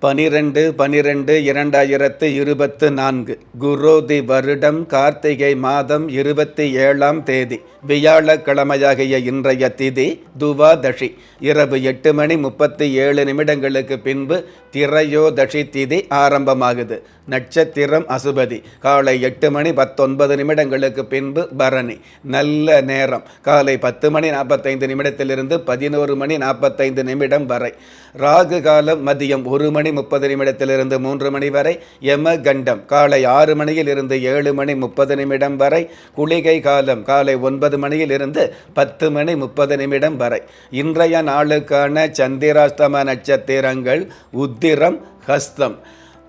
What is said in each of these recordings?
பனிரெண்டு பனிரெண்டு இரண்டாயிரத்து இருபத்து நான்கு. குரோதி வருடம் கார்த்திகை மாதம் இருபத்தி ஏழாம் தேதி. வியாழக்கிழமையாகிய இன்றைய திதி துவாதஷி இரவு எட்டு மணி முப்பத்தி ஏழு நிமிடங்களுக்கு பின்பு திரையோதஷி திதி ஆரம்பமாகுது. நட்சத்திரம் அசுபதி. காலை எட்டு மணி பத்தொன்பது நிமிடங்களுக்கு பின்பு பரணி. நல்ல நேரம். காலை பத்து மணி நாற்பத்தைந்து நிமிடத்திலிருந்து பதினோரு மணி நாற்பத்தைந்து நிமிடம் வரை. ராகு காலம் மதியம் ஒரு மணி முப்பது நிமிடத்திலிருந்து மூன்று மணி வரை யம கண்டம் காலை ஆறு மணியில் இருந்து ஏழு மணி முப்பது நிமிடம் வரை குளிகை காலம் காலை ஒன்பது மணியில் இருந்து பத்து மணி முப்பது நிமிடம் வரை. இன்றைய நாளுக்கான சந்திராஸ்தம நட்சத்திரங்கள் உத்திரம் ஹஸ்தம்.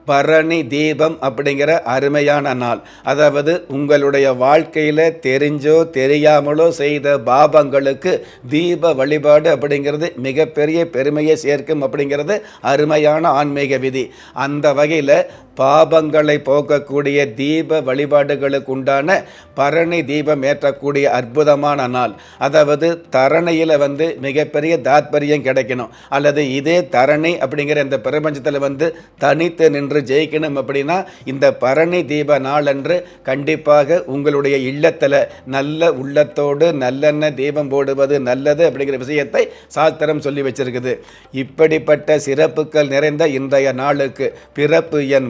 பரணி தீபம் அப்படிங்கிற அருமையான நாள். அதாவது உங்களுடைய வாழ்க்கையில் தெரிஞ்சோ தெரியாமலோ செய்த பாபங்களுக்கு தீப வழிபாடு அப்படிங்கிறது மிகப்பெரிய பெருமையை சேர்க்கும் அப்படிங்கிறது அருமையான ஆன்மீக விதி. அந்த வகையில் பாபங்களை போக்கக்கூடிய தீப வழிபாடுகளுக்கு உண்டான பரணி தீபம் ஏற்றக்கூடிய அற்புதமான நாள். அதாவது தரணையில் வந்து மிகப்பெரிய தாத்பரியம் கிடைக்கணும். அல்லது இதே தரணி அப்படிங்கிற இந்த பிரபஞ்சத்தில் வந்து தனித்து நின்று ஜெயிக்கணும் அப்படின்னா இந்த பரணி தீப நாளன்று கண்டிப்பாக உங்களுடைய இல்லத்தில் நல்ல உள்ளத்தோடு நல்லெண்ணெய் தீபம் போடுவது நல்லது அப்படிங்கிற விஷயத்தை சாஸ்திரம் சொல்லி வச்சிருக்குது. இப்படிப்பட்ட சிறப்புகள் நிறைந்த இன்றைய நாளுக்கு பிறப்பு எண்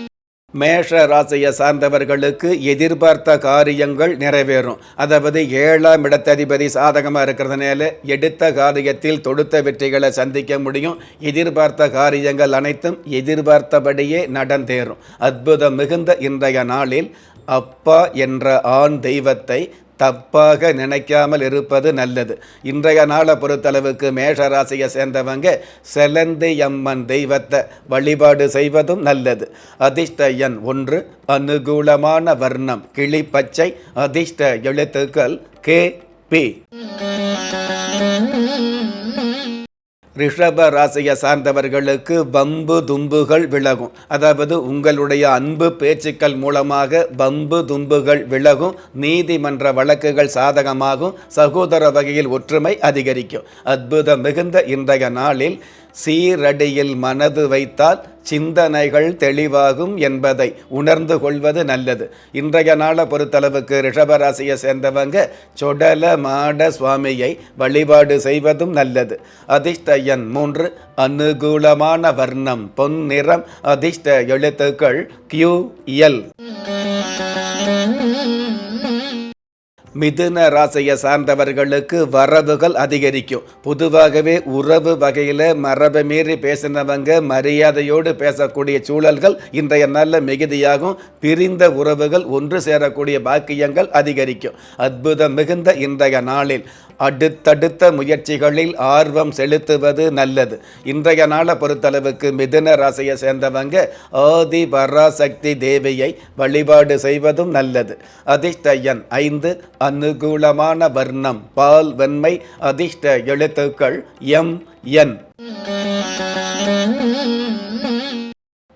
மேஷ ராசியை சார்ந்தவர்களுக்கு எதிர்பார்த்த காரியங்கள் நிறைவேறும். அதாவது ஏழாம் இடத்ததிபதி சாதகமாக இருக்கிறதுனால எடுத்த காரியத்தில் தொடுத்த வெற்றிகளை சந்திக்க முடியும். எதிர்பார்த்த காரியங்கள் அனைத்தும் எதிர்பார்த்தபடியே நடந்தேறும் அற்புதம் மிகுந்த இன்றைய நாளில் அப்பா என்ற ஆண் தெய்வத்தை தப்பாக நினைக்காமல் இருப்பது நல்லது. இன்றைய நாளை பொறுத்தளவுக்கு மேஷராசியை சேர்ந்தவங்க செலந்தி அம்மன் தெய்வத்தை வழிபாடு செய்வதும் நல்லது. அதிர்ஷ்ட எண் ஒன்று அனுகூலமான வர்ணம் கிளிப்பச்சை அதிர்ஷ்ட எழுத்துக்கள் கே பி. ரிஷப ராசியை சார்ந்தவர்களுக்கு பம்பு தும்புகள் விலகும். அதாவது உங்களுடைய அன்பு பேச்சுக்கள் மூலமாக பம்பு தும்புகள் விலகும். நீதிமன்ற வழக்குகள் சாதகமாகும். சகோதர வகையில் ஒற்றுமை அதிகரிக்கும். அற்புதம் மிகுந்த இன்றைய நாளில் சீரடியில் மனது வைத்தால் சிந்தனைகள் தெளிவாகும் என்பதை உணர்ந்து கொள்வது நல்லது. இன்றைய நாளை பொறுத்தளவுக்கு ரிஷபராசியை சேர்ந்தவங்க சொடல மாட சுவாமியை வழிபாடு செய்வதும் நல்லது. அதிர்ஷ்ட எண் மூன்று அனுகூலமான வர்ணம் பொன் நிறம் அதிர்ஷ்ட எழுத்துக்கள் கியூ எல் மிதுன ராசியை சார்ந்தவர்களுக்கு வரவுகள் அதிகரிக்கும். பொதுவாகவே உறவு வகையில் மரபை மீறி பேசினவங்க மரியாதையோடு பேசக்கூடிய சூழல்கள் இன்றைய நல்ல மிகுதியாகும். பிரிந்த உறவுகள் ஒன்று சேரக்கூடிய பாக்கியங்கள் அதிகரிக்கும். அற்புதம் மிகுந்த இன்றைய நாளில். அடுத்தடுத்த முயற்சிகளில் ஆர்வம் செலுத்துவது நல்லது. இன்றைய நாளை பொறுத்தளவுக்கு மிதுன ராசியை சேர்ந்தவங்க ஆதி பராசக்தி தேவியை வழிபாடு செய்வதும் நல்லது. அதிர்ஷ்ட எண் ஐந்து அனுகூலமான வர்ணம் பால் வெண்மை அதிர்ஷ்ட எழுத்துக்கள் எம் என்.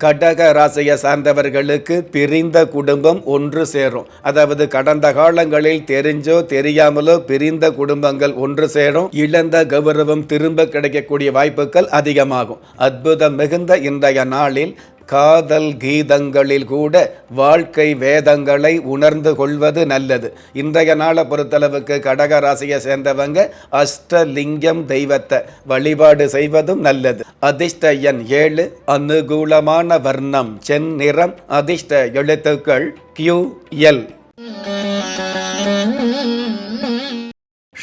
கடக ராசியை சார்ந்தவர்களுக்கு பிரிந்த குடும்பம் ஒன்று சேரும். அதாவது கடந்த காலங்களில் தெரிஞ்சோ தெரியாமலோ பிரிந்த குடும்பங்கள் ஒன்று சேரும். இழந்த கௌரவம் திரும்ப கிடைக்கக்கூடிய வாய்ப்புகள் அதிகமாகும். அற்புதம் மிகுந்த இன்றைய நாளில் காதல் கீதங்களில் கூட வாழ்க்கை வேதங்களை உணர்ந்து கொள்வது நல்லது. இன்றைய நாளை பொறுத்தளவுக்கு கடக ராசியை சேர்ந்தவங்க அஷ்டலிங்கம் தெய்வத்தை வழிபாடு செய்வதும் நல்லது. அதிர்ஷ்ட எண் ஏழு அனுகூலமான வர்ணம் செந்நிறம் அதிர்ஷ்ட எழுத்துக்கள் கியூ எல்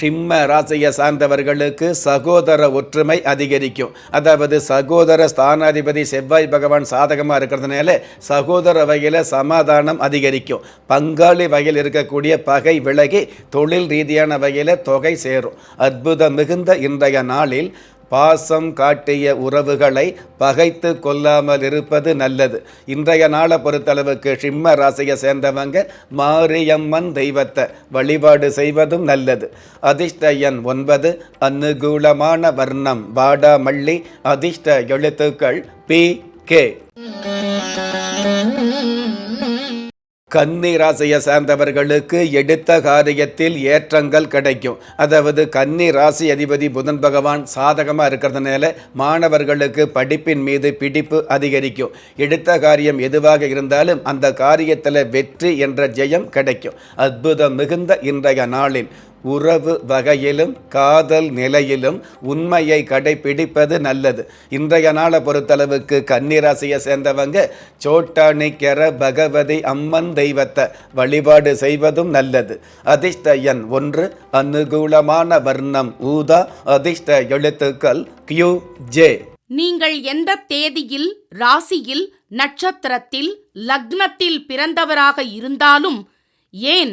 சிம்ம ராசியை சார்ந்தவர்களுக்கு சகோதர ஒற்றுமை அதிகரிக்கும். அதாவது சகோதர ஸ்தானாதிபதி செவ்வாய் பகவான் சாதகமாக இருக்கிறதுனால சகோதர வகையில் சமாதானம் அதிகரிக்கும். பங்காளி வகையில் இருக்கக்கூடிய பகை விலகி தொழில் ரீதியான வகையில் தொகை சேரும். அற்புதம் மிகுந்த இன்றைய நாளில் பாசம் காட்டிய உறவுகளை பகைத்து கொள்ளாமல் இருப்பது நல்லது. இன்றைய நாளை பொறுத்தளவுக்கு சிம்ம ராசியை சேர்ந்தவங்க மாரியம்மன் தெய்வத்தை வழிபாடு செய்வதும் நல்லது. அதிர்ஷ்ட எண் ஒன்பது அனுகூலமான வர்ணம் வாடாமல்லி அதிர்ஷ்ட எழுத்துக்கள் பி கே. கன்னி ராசியை சார்ந்தவர்களுக்கு எடுத்த காரியத்தில் ஏற்றங்கள் கிடைக்கும். அதாவது கன்னி ராசி அதிபதி புதன் பகவான் சாதகமாக இருக்கிறதுனால மாணவர்களுக்கு படிப்பின் மீது பிடிப்பு அதிகரிக்கும். எடுத்த காரியம் எதுவாக இருந்தாலும் அந்த காரியத்தில் வெற்றி என்ற ஜெயம் கிடைக்கும். அற்புதம் மிகுந்த இன்றைய நாளின் உறவு வகையிலும் காதல் நிலையிலும் உண்மையை கடைபிடிப்பது நல்லது. இன்றைய நாளை பொறுத்தளவுக்கு கன்னிராசியை சேர்ந்தவங்க சோட்டானிக்கர பகவதி அம்மன் தெய்வத்தை வழிபாடு செய்வதும் நல்லது. அதிர்ஷ்ட எண் ஒன்று அனுகூலமான வர்ணம் ஊதா அதிர்ஷ்ட எழுத்துக்கள் கியூ ஜே நீங்கள் எந்த தேதியில் ராசியில் நட்சத்திரத்தில் லக்னத்தில் பிறந்தவராக இருந்தாலும் ஏன்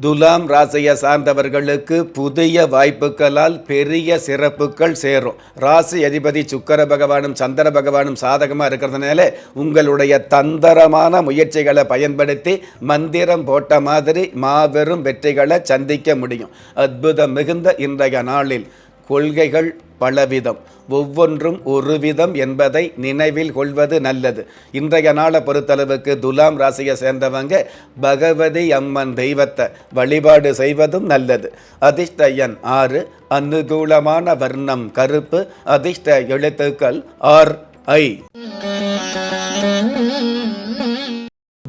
துலாம் ராசியை சார்ந்தவர்களுக்கு புதிய வாய்ப்புகளால் பெரிய சிறப்புகள் சேரும். ராசி அதிபதி சுக்கர பகவானும் சந்திர பகவானும் சாதகமாக இருக்கிறதுனால உங்களுடைய தந்திரமான முயற்சிகளை பயன்படுத்தி மந்திரம் போட்ட மாதிரி மாபெரும் வெற்றிகளை சந்திக்க முடியும். அற்புதம் மிகுந்த இன்றைய நாளில். கொள்கைகள் பலவிதம். ஒவ்வொன்றும் ஒரு விதம் என்பதை நினைவில் கொள்வது நல்லது. இன்றைய நாளை பொறுத்தளவுக்கு துலாம் ராசியை சேர்ந்தவங்க பகவதி அம்மன் தெய்வத்தை வழிபாடு செய்வதும் நல்லது. அதிர்ஷ்ட எண் ஆறு அனுகூலமான வர்ணம் கருப்பு அதிர்ஷ்ட எழுத்துக்கள் ஆர் ஐ.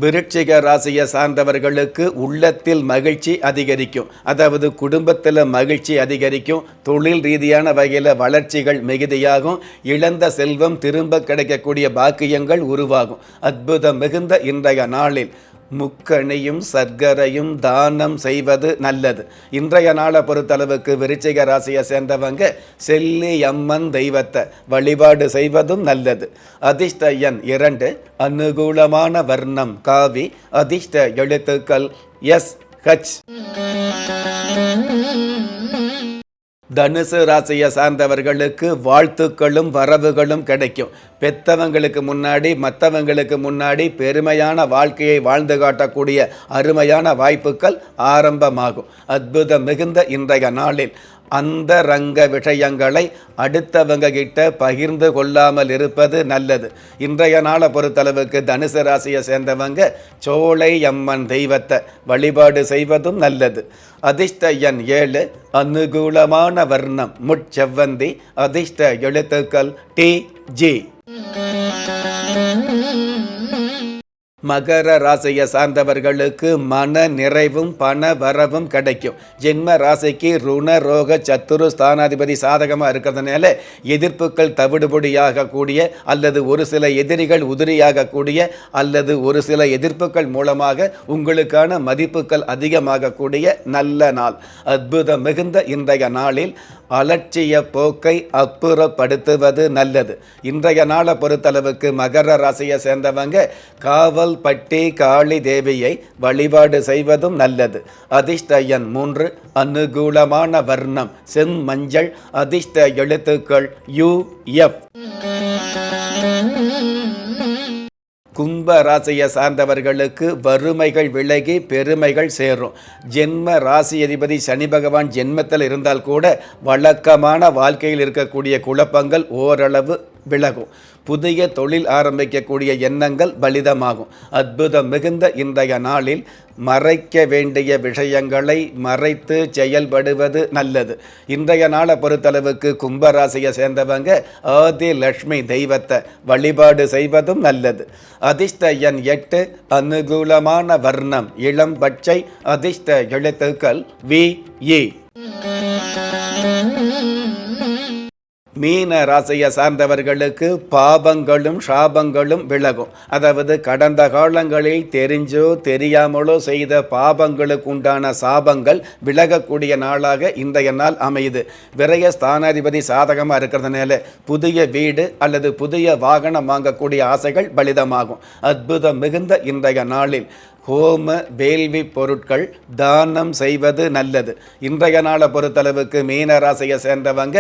விருட்சிக ராசியை சார்ந்தவர்களுக்கு உள்ளத்தில் மகிழ்ச்சி அதிகரிக்கும். அதாவது குடும்பத்தில் மகிழ்ச்சி அதிகரிக்கும். தொழில் ரீதியான வகையில் வளர்ச்சிகள் மிகுதியாகும். இழந்த செல்வம் திரும்ப கிடைக்கக்கூடிய பாக்கியங்கள் உருவாகும். அற்புதம் மிகுந்த இன்றைய நாளில். முக்கணியும் சர்க்கரையும் தானம் செய்வது நல்லது. இன்றைய நாளை பொறுத்தளவுக்கு விருச்சிக ராசியை சேர்ந்தவங்க செல்லி அம்மன் தெய்வத்தை வழிபாடு செய்வதும் நல்லது. அதிர்ஷ்ட எண் இரண்டு அனுகூலமான வர்ணம் காவி அதிர்ஷ்ட எழுத்துக்கள் எஸ் ஹச். தனுசு ராசியை சார்ந்தவர்களுக்கு வாழ்த்துக்களும் வரவுகளும் கிடைக்கும். பெத்தவங்களுக்கு முன்னாடி மற்றவங்களுக்கு முன்னாடி பெருமையான வாழ்க்கையை வாழ்ந்து காட்டக்கூடிய அருமையான வாய்ப்புகள் ஆரம்பமாகும். அற்புதம் மிகுந்த இன்றைய நாளில். அந்த ரங்க விஷயங்களை அடுத்தவங்க கிட்ட பகிர்ந்து கொள்ளாமல் இருப்பது நல்லது. இன்றைய நாளை பொறுத்தளவுக்கு தனுசு ராசியை சேர்ந்தவங்க சோலை அம்மன் தெய்வத்தை வழிபாடு செய்வதும் நல்லது. அதிர்ஷ்ட எண் ஏழு அனுகூலமான வர்ணம் முட்செவ்வந்தி அதிர்ஷ்ட எழுத்துக்கள் டி ஜி. மகர ராசியை சார்ந்தவர்களுக்கு மன நிறைவும் பண வரவும் கிடைக்கும். ஜென்ம ராசிக்கு ருண ரோக சத்துரு ஸ்தானாதிபதி சாதகமாக இருக்கிறதுனால எதிர்ப்புகள் தவிடுபொடியாக கூடிய அல்லது ஒரு சில எதிரிகள் உதிரியாக கூடிய அல்லது ஒரு சில எதிர்ப்புகள் மூலமாக உங்களுக்கான மதிப்புகள் அதிகமாக கூடிய நல்ல நாள். அற்புதம் மிகுந்த இன்றைய நாளில் அலட்சிய போக்கை அப்புறப்படுத்துவது நல்லது. இன்றைய நாளை பொறுத்தளவுக்கு மகர ராசியை சேர்ந்தவங்க காவல் பட்டி காளி தேவியை வழிபாடு செய்வதும் நல்லது. அதிர்ஷ்ட எண் மூன்று அனுகூலமான வர்ணம் செம்மஞ்சள் அதிர்ஷ்ட எழுத்துக்கள் யு எஃப். கும்ப ராசியை சார்ந்தவர்களுக்கு வறுமைகள் விலகி பெருமைகள் சேரும். ஜென்ம ராசி அதிபதி சனி பகவான் ஜென்மத்தில் இருந்தால் கூட வழக்கமான வாழ்க்கையில் இருக்கக்கூடிய குழப்பங்கள் ஓரளவு விலகும். புதிய தொழில் ஆரம்பிக்கக்கூடிய எண்ணங்கள் பலிதமாகும். அற்புதம் மிகுந்த இன்றைய நாளில் மறைக்க வேண்டிய விஷயங்களை மறைத்து செயல்படுவது நல்லது. இன்றைய நாளை பொறுத்தளவுக்கு கும்பராசியை சேர்ந்தவங்க ஆதி லக்ஷ்மி தெய்வத்தை வழிபாடு செய்வதும் நல்லது. அதிர்ஷ்ட எண் எட்டு அனுகூலமான வர்ணம் இளம் பச்சை அதிர்ஷ்ட எழுத்துக்கள் வி இ. மீன ராசியை சார்ந்தவர்களுக்கு பாபங்களும் சாபங்களும் விலகும். அதாவது கடந்த காலங்களில் தெரிஞ்சோ தெரியாமலோ செய்த பாபங்களுக்கு உண்டான சாபங்கள் விலகக்கூடிய நாளாக இன்றைய நாள் அமையுது. விரைய ஸ்தானாதிபதி சாதகமாக இருக்கிறதுனால புதிய வீடு அல்லது புதிய வாகனம் வாங்கக்கூடிய ஆசைகள் பலிதமாகும். அற்புதம் மிகுந்த இன்றைய நாளில். ஹோம வேள்வி பொருட்கள் தானம் செய்வது நல்லது. இன்றைய நாளை பொறுத்தளவுக்கு மீனராசியை சேர்ந்தவங்க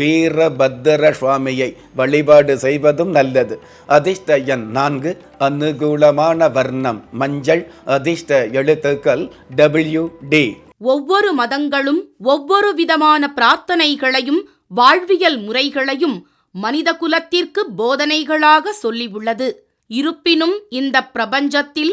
வீரபத்திர சுவாமியை வழிபாடு செய்வதும் நல்லது. அதிர்ஷ்ட எண் நான்கு அனுகூலமான வர்ணம் மஞ்சள் அதிர்ஷ்ட எழுத்துக்கள் டபிள்யூ டி ஒவ்வொரு மதங்களும் ஒவ்வொரு விதமான பிரார்த்தனைகளையும் வாழ்வியல் முறைகளையும் மனித குலத்திற்கு போதனைகளாக சொல்லியுள்ளது. இருப்பினும் இந்த பிரபஞ்சத்தில்